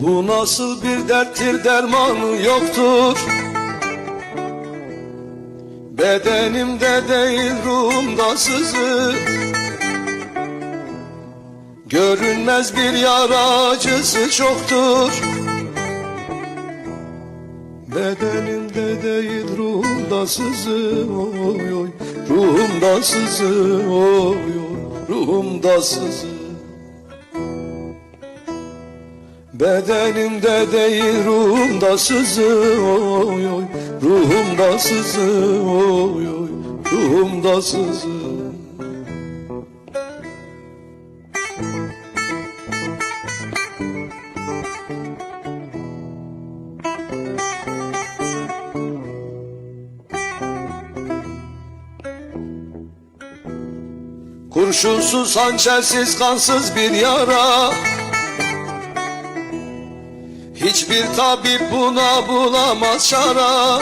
Bu nasıl bir derttir dermanı yoktur? Bedenimde değil ruhumda sızı. Görünmez bir yara acısı çoktur. Bedenimde değil ruhumda sızı. Oy oy Ruhumda sızı. Oy oy Ruhumda sızı Bedenimde değil ruhumda sızı oy oy. Ruhumda sızı oy oy. Ruhumda sızı. Kurşunsuz, hançersiz, kansız bir yara Hiçbir tabip buna bulamaz şara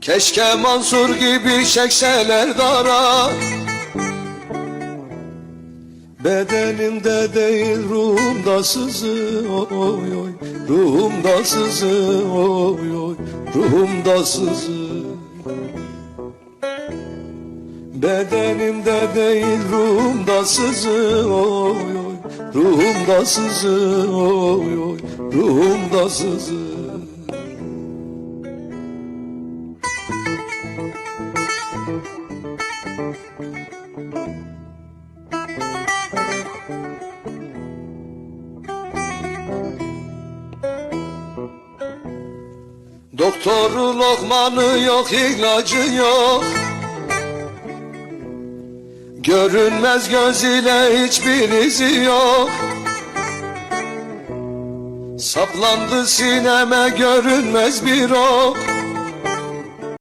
Keşke Mansur gibi çekseler dara. Bedenimde değil ruhumda sızı oy oy. Ruhumda sızı oy oy. Ruhumda sızı Bedenimde değil ruhumda sızı oy oy. Ruhumda sızı oy oy. Ruhumda sızı. Doktoru lokmanı yok ilacı yok Görünmez göz ile hiçbir izi yok. Saplandı sineme görünmez bir ok